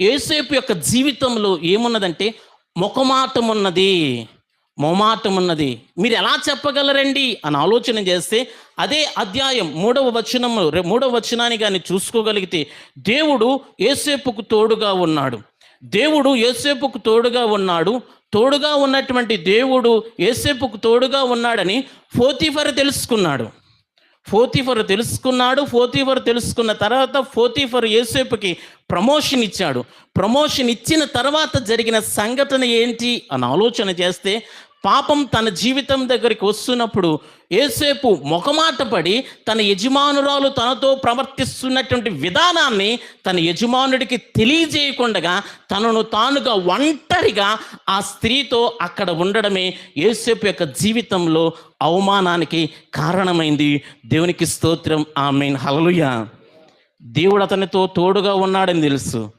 యేసేపు యొక్క జీవితంలో ఏమున్నదంటే ముఖమాటం ఉన్నది మొమాటం ఉన్నది మీరు ఎలా చెప్పగలరండి అని ఆలోచన చేస్తే అదే అధ్యాయం మూడవ వచనము మూడవ వచనాన్ని కానీ చూసుకోగలిగితే దేవుడు ఏసేపుకు తోడుగా ఉన్నాడు. దేవుడు ఏసేపుకు తోడుగా ఉన్నాడు. తోడుగా ఉన్నటువంటి దేవుడు యేసేపుకు తోడుగా ఉన్నాడని ఫోతిఫర్ తెలుసుకున్నాడు. ఫోతిఫర్ తెలుసుకున్నాడు ఫోతిఫర్ తెలుసుకున్న తర్వాత ఫోతిఫర్ యేసేపుకి ప్రమోషన్ ఇచ్చాడు. ప్రమోషన్ ఇచ్చిన తర్వాత జరిగిన సంఘటన ఏంటి అని ఆలోచన చేస్తే పాపం తన జీవితం దగ్గరికి వస్తున్నప్పుడు ఏసేపు మొఖమాటపడి తన యజమానురాలు తనతో ప్రవర్తిస్తున్నటువంటి విధానాన్ని తన యజమానుడికి తెలియజేయకుండా తనను తానుగా ఒంటరిగా ఆ స్త్రీతో అక్కడ ఉండడమే ఏసేపు యొక్క జీవితంలో అవమానానికి కారణమైంది. దేవునికి స్తోత్రం. ఆమెన్. హలలుయ దేవుడు అతనితో తోడుగా ఉన్నాడని తెలుసు.